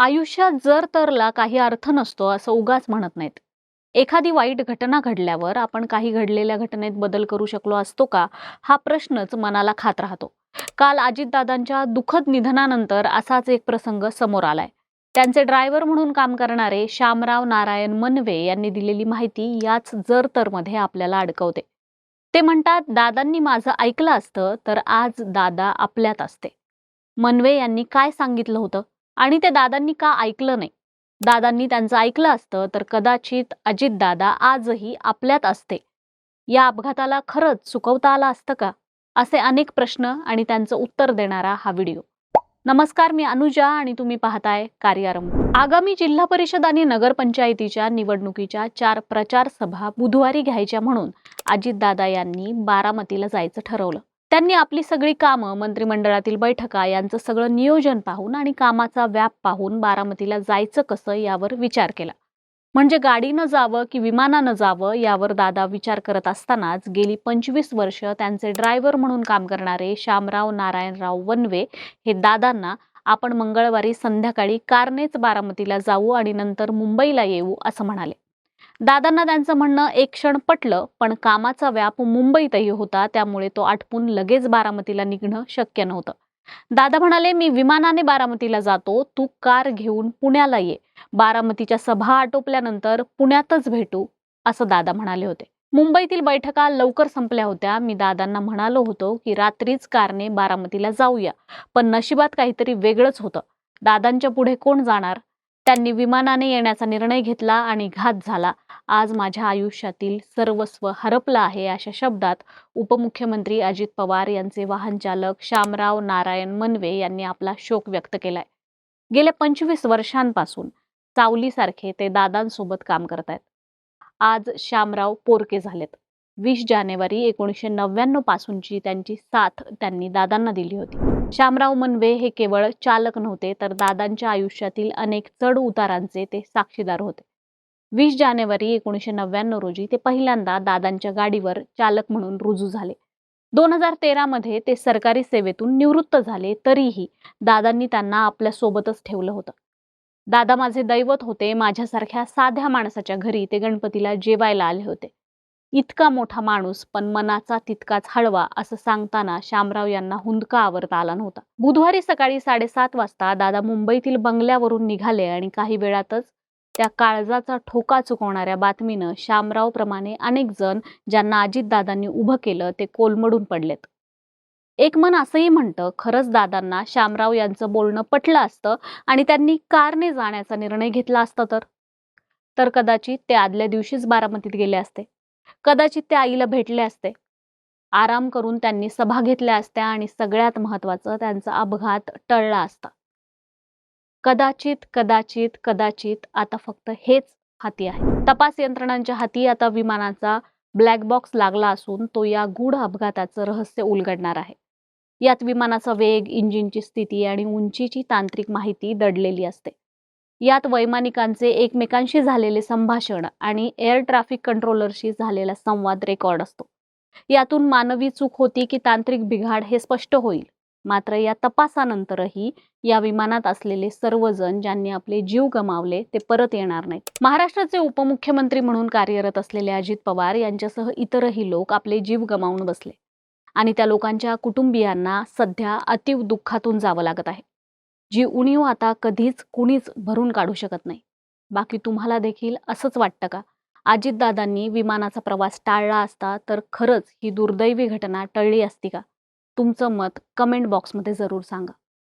आयुष्यात जर तरला काही अर्थ नसतो असं उगाच म्हणत नाहीत. एखादी वाईट घटना घडल्यावर आपण काही घडलेल्या घटनेत बदल करू शकलो असतो का? हा प्रश्नच मनाला खात राहतो. काल अजितदादांच्या दुःखद निधनानंतर असाच एक प्रसंग समोर आलाय. त्यांचे ड्रायव्हर म्हणून काम करणारे श्यामराव नारायण मनवे यांनी दिलेली माहिती याच जर तरमध्ये आपल्याला अडकवते. ते म्हणतात दादांनी माझं ऐकलं असतं तर आज दादा आपल्यात असते. मनवे यांनी काय सांगितलं होतं? आणि ते दादांनी का ऐकलं नाही? दादांनी त्यांचं ऐकलं असतं तर कदाचित अजितदादा आजही आपल्यात असते. या अपघाताला खरंच चुकवता आला असतं का? असे अनेक प्रश्न आणि त्यांचं उत्तर देणारा हा व्हिडिओ. नमस्कार मी अनुजा आणि तुम्ही पाहताय कार्यारंभ. आगामी जिल्हा परिषद आणि नगरपंचायतीच्या निवडणुकीच्या चार प्रचार सभा बुधवारी घ्यायच्या म्हणून अजितदादा यांनी बारामतीला जायचं ठरवलं. त्यांनी आपली सगळी कामं मंत्रिमंडळातील बैठका यांचं सगळं नियोजन पाहून आणि कामाचा व्याप पाहून बारामतीला जायचं कसं यावर विचार केला. म्हणजे गाडीनं जावं की विमानानं जावं यावर दादा विचार करत असतानाच गेली पंचवीस वर्ष त्यांचे ड्रायव्हर म्हणून काम करणारे श्यामराव नारायणराव वनवे हे दादांना आपण मंगळवारी संध्याकाळी कारनेच बारामतीला जाऊ आणि नंतर मुंबईला येऊ असं म्हणाले. दादांना त्यांचं म्हणणं एक क्षण पटलं पण कामाचा व्याप मुंबईतही होता त्यामुळे तो आटपून लगेच बारामतीला निघणं शक्य नव्हतं. दादा म्हणाले मी विमानाने बारामतीला जातो तू कार घेऊन पुण्याला ये. बारामतीच्या सभा आटोपल्यानंतर पुण्यातच भेटू असं दादा म्हणाले होते. मुंबईतील बैठका लवकर संपल्या होत्या. मी दादांना म्हणालो होतो की रात्रीच कारने बारामतीला जाऊया पण नशिबात काहीतरी वेगळंच होतं. दादांच्या पुढे कोण जाणार? त्यांनी विमानाने येण्याचा निर्णय घेतला आणि घात झाला. आज माझ्या आयुष्यातील सर्वस्व हरपलं आहे अशा शब्दात उपमुख्यमंत्री अजित पवार यांचे वाहन चालक श्यामराव नारायण मनवे यांनी आपला शोक व्यक्त केलाय. गेल्या पंचवीस वर्षांपासून सावलीसारखे ते दादांसोबत काम करत आहेत आज श्यामराव पोरके झालेत. वीस जानेवारी एकोणीसशे नव्याण्णव पासूनची त्यांची साथ त्यांनी दादांना दिली होती. श्यामराव मनवे हे केवळ चालक नव्हते तर दादांच्या आयुष्यातील अनेक चढ उतारांचे ते साक्षीदार होते. वीस जानेवारी एकोणीसशे नव्याण्णव रोजी ते पहिल्यांदा दादांच्या गाडीवर चालक म्हणून रुजू झाले. दोन हजार तेरामध्ये ते सरकारी सेवेतून निवृत्त झाले तरीही दादांनी त्यांना आपल्या सोबतच ठेवलं होतं. दादा माझे दैवत होते माझ्यासारख्या साध्या माणसाच्या घरी ते गणपतीला जेवायला आले होते. इतका मोठा माणूस पण मनाचा तितकाच हळवा असं सांगताना श्यामराव यांना हुंदका आवरता आला नव्हता. बुधवारी सकाळी साडेसात वाजता दादा मुंबईतील बंगल्यावरून निघाले आणि काही वेळातच त्या काळजाचा ठोका चुकवणाऱ्या बातमीनं श्यामराव प्रमाणे अनेक जण ज्यांना अजितदादांनी उभं केलं ते कोलमडून पडलेत. एक मन असंही म्हणतं खरंच दादांना श्यामराव यांचं बोलणं पटलं असतं आणि त्यांनी कारने जाण्याचा निर्णय घेतला असता तर? तर कदाचित ते आदल्या दिवशीच बारामतीत गेले असते. कदाचित ते आईला भेटले असते. आराम करून त्यांनी सभा घेतल्या असत्या आणि सगळ्यात महत्वाचं त्यांचा अपघात टळला असता. कदाचित कदाचित कदाचित आता फक्त हेच हाती आहे. तपास यंत्रणांच्या हाती आता विमानाचा ब्लॅक बॉक्स लागला असून तो या गूढ अपघाताचं रहस्य उलगडणार आहे. यात विमानाचा वेग इंजिनची स्थिती आणि उंचीची तांत्रिक माहिती दडलेली असते. यात वैमानिकांचे एकमेकांशी झालेले संभाषण आणि एअर ट्रॅफिक कंट्रोलरशी झालेला संवाद रेकॉर्ड असतो. यातून मानवी चूक होती की तांत्रिक बिघाड हे स्पष्ट होईल. मात्र या तपासानंतरही या विमानात असलेले सर्वजण ज्यांनी आपले जीव गमावले ते परत येणार नाहीत. महाराष्ट्राचे उपमुख्यमंत्री म्हणून कार्यरत असलेले अजित पवार यांच्यासह इतरही लोक आपले जीव गमावून बसले आणि त्या लोकांच्या कुटुंबियांना सध्या अतीव दुःखातून जावं लागत आहे. जी उणीव आता कधीच कुणीच भरून काढू शकत नाही. बाकी तुम्हाला देखील असंच वाटतं का? अजितदादांनी विमानाचा प्रवास टाळला असता तर खरंच ही दुर्दैवी घटना टळली असती का? तुमचं मत कमेंट बॉक्समध्ये जरूर सांगा.